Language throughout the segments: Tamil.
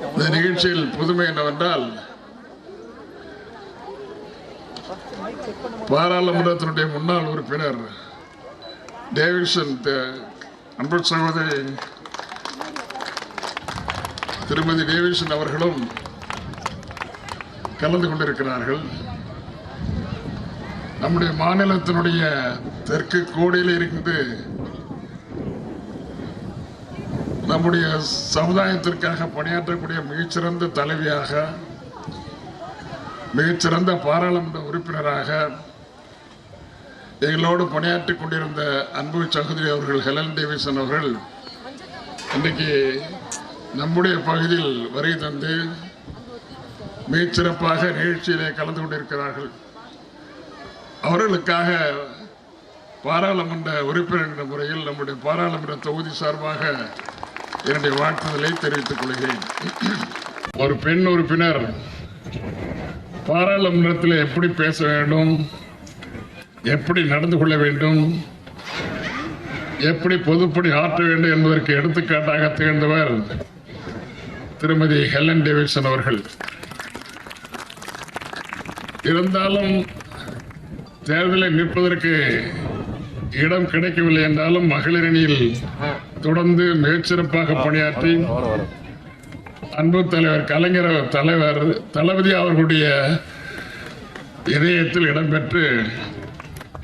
இந்த நிகழ்ச்சியில் புதுமை என்னவென்றால் பாராளுமன்றத்தினுடைய முன்னாள் உறுப்பினர் டேவிட்சன் அன்பு சகோதரி திருமதி டேவிட்சன் அவர்களும் கலந்து கொண்டிருக்கிறார்கள். நம்முடைய மாநிலத்தினுடைய தெற்கு கோடியில் இருந்து நம்முடைய சமுதாயத்திற்காக பணியாற்றக்கூடிய மிகச்சிறந்த தலைவியாக மிகச்சிறந்த பாராளுமன்ற உறுப்பினராக எங்களோடு பணியாற்றிக் கொண்டிருந்த அன்பு சகோதரி அவர்கள் ஹெலன் டேவிசன் அவர்கள் இன்றைக்கு நம்முடைய பகுதியில் வருகை தந்து மிகச்சிறப்பாக நிகழ்ச்சியிலே கலந்து கொண்டிருக்கிறார்கள். அவர்களுக்காக பாராளுமன்ற உறுப்பினர் என்ற முறையில் நம்முடைய பாராளுமன்ற தொகுதி சார்பாக என்னுடைய வாழ்த்துதலை தெரிவித்துக் கொள்கிறேன். ஒரு பெண் உறுப்பினர் பாராளுமன்றத்தில் எப்படி பேச வேண்டும்? எப்படி நடந்து கொள்ள வேண்டும்? எப்படி பொதுப்பணி ஆற்ற வேண்டும் என்பதற்கு எடுத்துக்காட்டாக திகழ்ந்தவர் திருமதி ஹெலன் டேவிட்சன் அவர்கள். இருந்தாலும் தேர்தலை நிற்பதற்கு இடம் கிடைக்கவில்லை என்றாலும் மகளிர் அணியில் தொடர்ந்து மிகச்சிறப்பாக பணியாற்றி அன்பு தலைவர் கலைஞர் தலைவர் தளபதி அவர்களுடைய இதயத்தில் இடம்பெற்று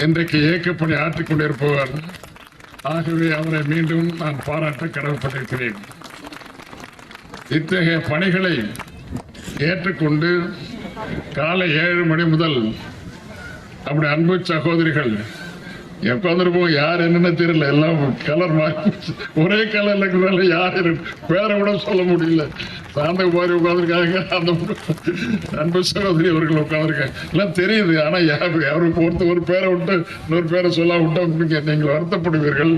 இன்றைக்கு இயக்கப்பணி ஆற்றிக் கொண்டிருப்பவர். ஆகவே அவரை மீண்டும் நான் பாராட்ட கடமைப்பட்டிருக்கிறேன். இத்தகைய பணிகளை ஏற்றுக்கொண்டு காலை ஏழு மணி முதல் நம்முடைய அன்பு சகோதரிகள் உட்காந்துருப்போம் யார் என்னன்னு தெரியல. எல்லாம் கலர் மாறி ஒரே கலர்ல இருக்கிறதால யார் பேரை கூட சொல்ல முடியல. சாந்த மாதிரி உட்காந்துருக்காங்க அந்த அன்பு சகோதரி அவர்கள் உட்காந்துருக்காங்க எல்லாம் தெரியுது. ஆனா யார் யாரும் ஒருத்தர் ஒரு பேரை விட்டு இன்னொரு பேரை சொல்ல விட்டோம் நீங்கள் வருத்தப்படுவீர்கள்.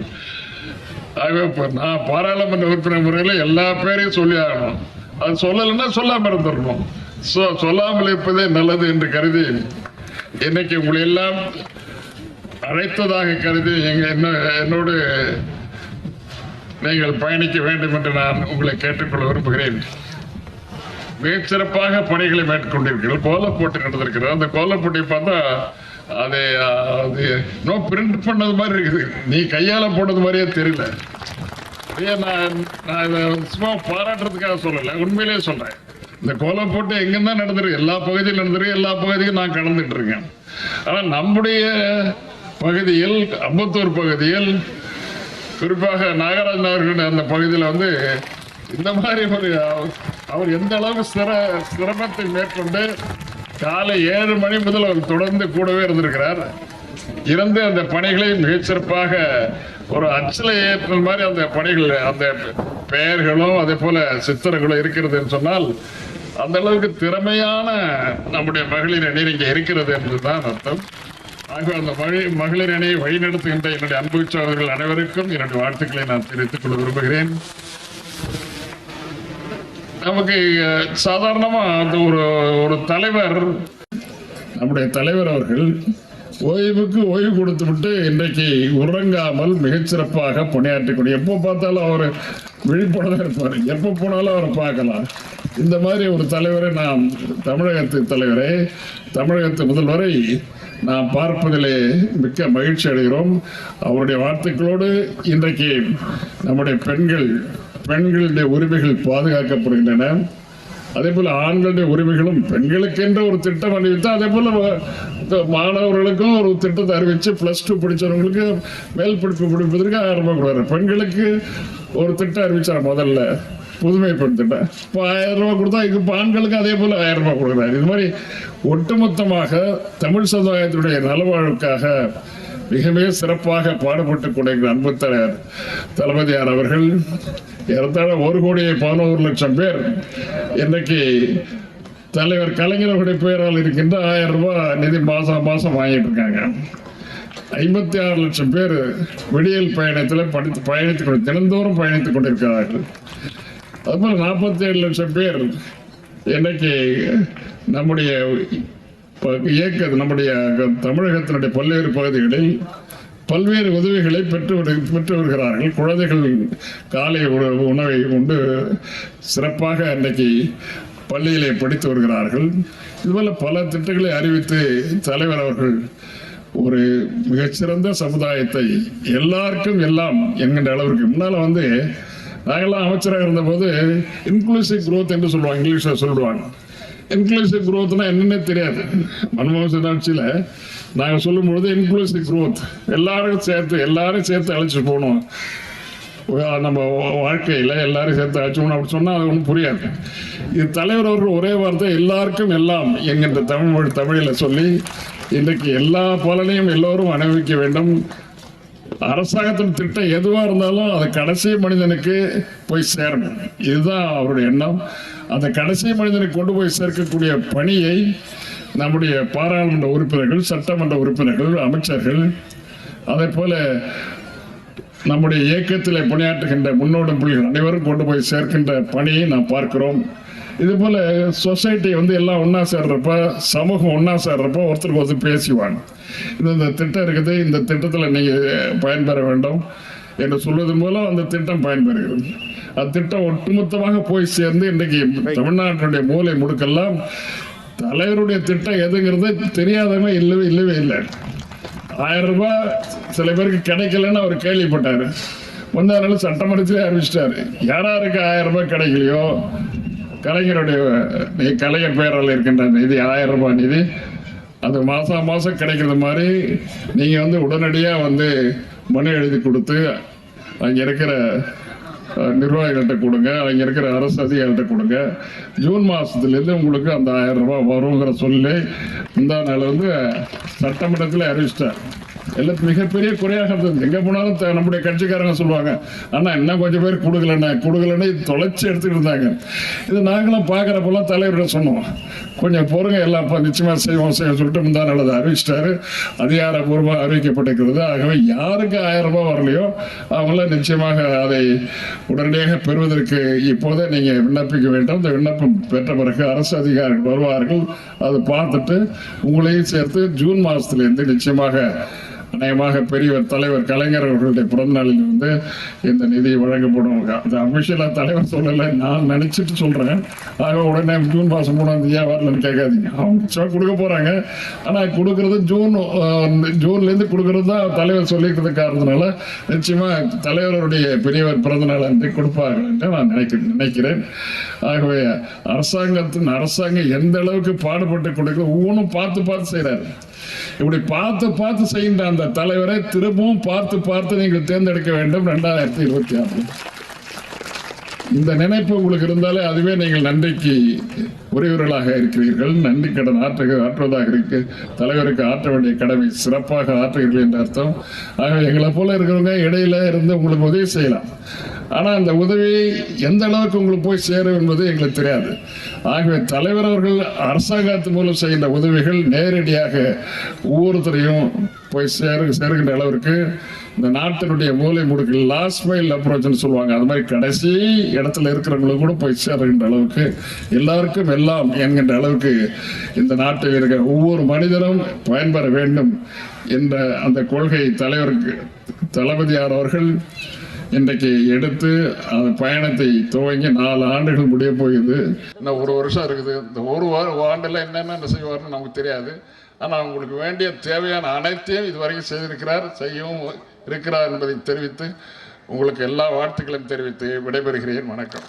ஆகவே இப்போ நான் பாராளுமன்ற உறுப்பினர் முறையில் எல்லா பேரையும் சொல்லி ஆகணும். அது சொல்லலைன்னா சொல்லாம இருந்துடணும் சொ சொல்லாமல் இருப்பதே நல்லது என்று கருதி இன்னைக்கு உங்களை எல்லாம் அழைத்ததாக கருதி எங்க என்ன என்னோடு நீங்கள் பயணிக்க வேண்டும் என்று நான் உங்களை கேட்டுக்கொள்ள விரும்புகிறேன். மிகச் சிறப்பாக பணிகளை மேற்கொண்டிருக்கிறீர்கள். கோலப்போட்டி நடந்திருக்கிறது. அந்த கோலப்போட்டி பார்த்தா அது அது நோ பிரிண்ட் பண்ணது மாதிரி இருக்குது. நீ கையால் போட்டது மாதிரியே தெரியல. நான் நான் சும்மா பாராட்டுறதுக்காக சொல்லலை. உண்மையிலேயே சொல்கிறேன் இந்த கோலம் போட்டு எங்கேருந்தான் நடந்திருக்கு. எல்லா பகுதியிலும் நடந்திருக்கு. எல்லா பகுதியும் நான் கலந்துட்டு இருக்கேன். ஆனால் நம்முடைய பகுதியில் அம்பத்தூர் பகுதியில் குறிப்பாக நாகராஜன் அவர்களுடைய அந்த பகுதியில் வந்து இந்த மாதிரி ஒரு அவர்- அவர் எந்த அளவுக்கு சிர சிரமத்தை மேற்கொண்டு காலை ஏழு மணி முதல் அவர் தொடர்ந்து கூடவே இருந்திருக்கிறார். இருந்து அந்த பணிகளை மிகச்சிறப்பாக ஒரு அச்சலை ஏற்ற மாதிரி அந்த பணிகள் அந்த பெயர்களும் அதே போல சித்திரங்களும் இருக்கிறதுன்னு சொன்னால் அந்த அளவுக்கு திறமையான நம்முடைய மகளிர் அணி இங்கே இருக்கிறது என்பதுதான் அர்த்தம். ஆக அந்த மழை மகளிர் அணியை வழிநடத்துகின்ற என்னுடைய அன்பு சகோதரர்கள் அனைவருக்கும் என்னுடைய வாழ்த்துக்களை நான் தெரிவித்துக் கொள்ள விரும்புகிறேன். நமக்கு சாதாரணமாக சாதாரணமா அந்த ஒரு ஒரு தலைவர் நம்முடைய தலைவர் அவர்கள் ஓய்வுக்கு ஓய்வு கொடுத்து விட்டு இன்றைக்கு உறங்காமல் மிகச்சிறப்பாக பணியாற்றக்கூடிய எப்போ பார்த்தாலும் அவர் விழிப்புணர்வு இருப்பார். எப்போ போனாலும் அவரை பார்க்கலாம். இந்த மாதிரி ஒரு தலைவரை நாம் தமிழகத்து தலைவரை தமிழகத்து முதல்வரை நாம் பார்ப்பதிலே மிக்க மகிழ்ச்சி அடைகிறோம். அவருடைய வார்த்தைகளோடு இன்றைக்கு நம்முடைய பெண்கள் பெண்களுடைய உரிமைகள் பாதுகாக்கப்படுகின்றன. அதே போல ஆண்களுடைய உரிமைகளும் பெண்களுக்கென்ற ஒரு திட்டம் அறிவித்து அதே போல மாணவர்களுக்கும் ஒரு திட்டத்தை அறிவித்து பிளஸ் டூ படிச்சவங்களுக்கு மேல் படிப்பு படிப்பதற்கு ஆரம்பம் கொடுக்குறாரு. பெண்களுக்கு ஒரு திட்டம் அறிவிச்சார் முதல்ல. புதுமை பெண் திட்டம் இப்போ ஆயிரம் ரூபாய் கொடுத்தா இப்போ ஆண்களுக்கு அதே போல ஆயிரம் ரூபாய் கொடுக்குறாரு. இது மாதிரி ஒட்டுமொத்தமாக தமிழ் சமுதாயத்தினுடைய நலவாழ்வுக்காக மிக மிக சிறப்பாக பாடுபட்டு கொண்டிருக்கிற அன்பு தலைவர் தளபதியார் அவர்கள் ஏறத்தாழ ஒரு கோடியே பதினோரு லட்சம் பேர் இன்றைக்கு தலைவர் கலைஞர்களுடைய பெயரால் இருக்கின்ற ஆயிரம் ரூபாய் நிதி மாசம் மாசம் வாங்கிட்டு இருக்காங்க. ஐம்பத்தி ஆறு லட்சம் பேர் விடியல் பயணத்தில் படித்து பயணித்துக் கொண்டு தினந்தோறும் பயணித்துக் கொண்டிருக்கிறார்கள். அதுபோல் நாற்பத்தி ஏழு லட்சம் பேர் இன்றைக்கு நம்முடைய இயக்க நம்முடைய தமிழகத்தினுடைய பல்வேறு பகுதிகளில் பல்வேறு உதவிகளை பெற்று வரு- பெற்று வருகிறார்கள். குழந்தைகள் காலை உணவு உணவை உண்டு சிறப்பாக இன்றைக்கு பள்ளியிலே படித்து வருகிறார்கள். இதுபோல் பல திட்டங்களை அறிவித்து தலைவர் அவர்கள் ஒரு மிகச்சிறந்த சமுதாயத்தை எல்லாருக்கும் எல்லாம் என்கின்ற அளவிற்கு. முன்னால வந்து நாங்கள்லாம் அமைச்சராக இருந்தபோது இன்க்ளூசிவ் குரோத் என்று சொல்லுவாங்க இங்கிலீஷில் சொல்லுவாங்க. இன்க்ளூசிவ் குரோத்னா என்னன்னே தெரியாது. மன்மோகன் சிங் ஆட்சியில் நாங்கள் சொல்லும்பொழுது இன்க்ளூசிவ் குரோத் எல்லாரும் சேர்த்து எல்லாரும் சேர்த்து அழைச்சிட்டு போகணும் வா- நம்ம வாழ்க்கையில் எல்லாரும் சேர்த்து அழைச்சோம்னு அப்படி சொன்னால் அது ஒன்றும் புரியாது. இது தலைவர் அவர்கள் ஒரே வார்த்தை எல்லாருக்கும் எல்லாம் என்கின்ற தமிழ்மொழி தமிழில் சொல்லி இன்றைக்கு எல்லா பலனையும் எல்லோரும் அனுபவிக்க வேண்டும். அரசாங்கத்தின் திட்டம் எதுவாக இருந்தாலும் அது கடைசி மனிதனுக்கு போய் சேரணும். இதுதான் அவருடைய எண்ணம். அந்த கடைசி மனிதனுக்கு கொண்டு போய் சேர்க்கக்கூடிய பணியை நம்முடைய பாராளுமன்ற உறுப்பினர்கள் சட்டமன்ற உறுப்பினர்கள் அமைச்சர்கள் அதே போல நம்முடைய இயக்கத்தில் பணியாற்றுகின்ற முன்னோடி புள்ளிகள் அனைவரும் கொண்டு போய் சேர்க்கின்ற பணியை நாம் பார்க்கிறோம். இது போல சொசைட்டி வந்து எல்லாம் ஒன்றா சேர்றப்ப சமூகம் ஒன்றா சேர்றப்ப ஒருத்தருக்கு ஒருத்தர் பேசுவாங்க. இது இந்த திட்டம் இருக்குது. இந்த திட்டத்தில் நீங்கள் பயன்பெற வேண்டும் என்று சொல்வதன் மூலம் அந்த திட்டம் பயன்பெறுகிறது. அந்த திட்டம் ஒட்டுமொத்தமாக போய் சேர்ந்து இன்றைக்கு தமிழ்நாட்டினுடைய மூலை முடுக்கெல்லாம் தலைவருடைய திட்டம் எதுங்கிறது தெரியாதவங்க இல்லவே இல்லவே இல்லை. ஆயிரம் ரூபாய் சில பேருக்கு கிடைக்கலன்னு அவர் கேள்விப்பட்டார். முந்தானால சட்டமன்றத்திலே அறிவிச்சிட்டாரு. யாராருக்கு ஆயிரம் ரூபாய் கிடைக்கலையோ கலைஞருடைய நி- கலைஞர் பெயரால் இருக்கின்ற நிதி ஆயிரம் ரூபாய் நிதி. அது மாதம் மாதம் கிடைக்கிறது மாதிரி நீங்கள் வந்து உடனடியாக வந்து மனு எழுதி கொடுத்து அங்கே இருக்கிற நிர்வாகிகள்கிட்ட கொடுங்க அங்கே இருக்கிற அரசு அதிகாரிகிட்ட கொடுங்க. ஜூன் மாதத்துலேருந்து உங்களுக்கு அந்த ஆயிரம் ரூபாய் வருங்கிற சொல்லி இந்த நாள் வந்து சட்டமன்றத்தில் அறிவிச்சிட்டார். எல்லாம் மிகப்பெரிய குறையாக இருந்தது எங்க போனாலும் த- நம்முடைய கட்சிக்காரங்க சொல்லுவாங்க ஆனால் இன்னும் கொஞ்சம் பேர் கொடுக்கலண்ணா. கொடுக்கலன்னு தொலைச்சி எடுத்துக்கிட்டு இருந்தாங்க. இது நாங்களும் பார்க்குறப்பெல்லாம் தலைவர்கிட்ட சொன்னோம். கொஞ்சம் பொறுங்க எல்லாம் இப்போ நிச்சயமா செய்வோம் செய்வோம். சொல்லிட்டு முந்தா நாள் அதை அறிவிச்சிட்டாரு. அதிகாரபூர்வமாக அறிவிக்கப்பட்டிருக்கிறது. ஆகவே யாருக்கு ஆயிரம் ரூபாய் வரலையோ அவங்களாம் நிச்சயமாக அதை உடனடியாக பெறுவதற்கு இப்போதே நீங்கள் விண்ணப்பிக்க வேண்டும். இந்த விண்ணப்பம் பெற்ற பிறகு அரசு அதிகாரிகள் வருவார்கள். அதை பார்த்துட்டு உங்களையும் சேர்த்து ஜூன் மாதத்துலேருந்து நிச்சயமாக அநேகமாக பெரியவர் தலைவர் கலைஞர் அவர்களுடைய பிறந்தநாளில் வந்து இந்த நிதி வழங்கப்படும். அது அபிஷியலாக தலைவர் சொல்லலை நான் நினச்சிட்டு சொல்கிறேன் ஆக உடனே ஜூன் மாதம் மூணாம் தேதியாக வரலன்னு கேட்காதீங்க. அவங்க சொல்ல கொடுக்க போகிறாங்க ஆனால் கொடுக்கறது ஜூன் ஜூன்லேருந்து கொடுக்கறது தான் தலைவர் சொல்லிக்கிறது காரணத்தினால நிச்சயமாக தலைவருடைய பெரியவர் பிறந்தநாள் அன்று கொடுப்பார்கள் என்று நான் நினைக்க நினைக்கிறேன். ஆகவே அரசாங்கத்தின் அரசாங்கம் எந்த அளவுக்கு பாடுபட்டு கொடுக்க ஒவ்வொன்றும் பார்த்து பார்த்து செய்கிறாரு இப்படி பார்த்து பார்த்து செய்கின்ற அந்த தலைவரை திரும்பவும் பார்த்து பார்த்து நீங்கள் தேர்ந்தெடுக்க வேண்டும் ரெண்டாயிரத்தி இருபத்தி ஆறு இந்த நினைப்பு உங்களுக்கு இருந்தாலே அதுவே நீங்கள் நன்றிக்கு உரியவர்களாக இருக்கிறீர்கள். நன்றி கடன் ஆற்று ஆற்றுவதாக இருக்கு. தலைவருக்கு ஆற்ற வேண்டிய கடமை சிறப்பாக ஆற்றுகிறீர்கள் என்ற அர்த்தம். ஆகவே எங்களை போல இருக்கிறவங்க இடையில இருந்து உங்களுக்கு உதவி செய்யலாம். ஆனால் அந்த உதவி எந்த அளவுக்கு உங்களுக்கு போய் சேரும் என்பது எங்களுக்கு தெரியாது. ஆகவே தலைவர் அவர்கள் அரசாங்கத்து மூலம் செய்கின்ற உதவிகள் நேரடியாக ஒவ்வொருத்தரையும் போய் சேரு சேருகின்ற அளவிற்கு இந்த நாட்டினுடைய மூலை முடுக்கு லாஸ்ட் மைல் அப்ரோச்னு சொல்லுவாங்க. அது மாதிரி கடைசி இடத்துல இருக்கிறவங்களுக்கு கூட போய் சேருகின்ற அளவுக்கு எல்லாருக்கும் எல்லாம் என்கின்ற அளவுக்கு இந்த நாட்டில் இருக்கிற ஒவ்வொரு மனிதனும் பயன்பெற வேண்டும் என்ற அந்த கொள்கை தலைவருக்கு தளபதியார் அவர்கள் இன்றைக்கு எடுத்து அந்த பயணத்தை துவங்கி நாலு ஆண்டுகள் முடிய போகுது. இன்னும் ஒரு வருஷம் இருக்குது. இந்த ஒரு வார ஆண்டில் என்னென்ன செய்வார்னு நமக்கு தெரியாது. ஆனால் உங்களுக்கு வேண்டிய தேவையான அனைத்தையும் இதுவரைக்கும் செய்திருக்கிறார் செய்யவும் இருக்கிறார் என்பதை தெரிவித்து உங்களுக்கு எல்லா வாழ்த்துக்களையும் தெரிவித்து விடைபெறுகிறேன். வணக்கம்.